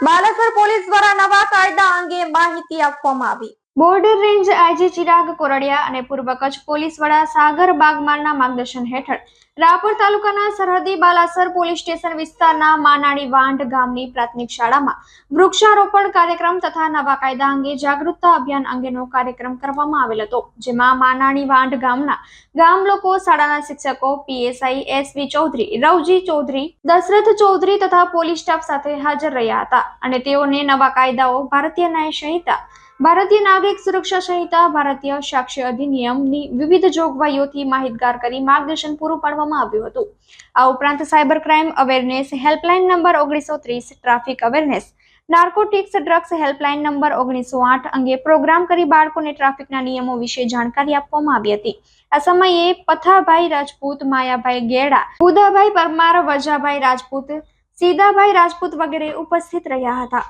Baleshwar police દ્વારા નવા કાયદા અંગે માહિતી આપવામાં આવી. Border range IG Chirag Kordiya અને પૂર્વ કચ્છ પોલીસ વડા સાગર બાગમાલના માર્ગદર્શન હેઠળ રાપર તાલુકાના સરહદી બાલાસર પોલીસ સ્ટેશન વિસ્તારના માનાડી વાંઢ ગામની પ્રાથમિક શાળામાં વૃક્ષારોપણ કાર્યક્રમ તથા નવા કાયદા અંગે જાગૃતતા અભિયાન અંગેનો કાર્યક્રમ કરવામાં આવેલ હતો, જેમાં માનાડી વાંઢ ગામના ગામ લોકો, શાળાના શિક્ષકો, પીએસઆઈ એસવી ચૌધરી, રવજી ચૌધરી, દશરથ ચૌધરી તથા પોલીસ સ્ટાફ સાથે હાજર રહ્યા હતા અને તેઓને નવા કાયદાઓ ભારતીય ન્યાય સંહિતા ભારતીય નાગરિક સુરક્ષા સંહિતા, ભારતીય સાક્ષ્ય અધિનિયમની વિવિધ જોગવાઈઓથી માહિતગાર કરી માર્ગદર્શન પૂરું પાડવામાં આવ્યું હતું. આ ઉપરાંત cyber crime awareness helpline number ઓગણીસો ત્રીસ, traffic awareness, narcotics drugs helpline number ઓગણીસો આઠ અંગે પ્રોગ્રામ કરી બાળકોને ટ્રાફિકના નિયમો વિશે જાણકારી આપવામાં આવી હતી. આ સમયે પથાભાઈ રાજપૂત, માયાભાઈ ગેડા ઉદાભાઈ પરમાર, વજાભાઈ રાજપૂત સીદાભાઈ રાજપૂત વગેરે ઉપસ્થિત રહ્યા હતા.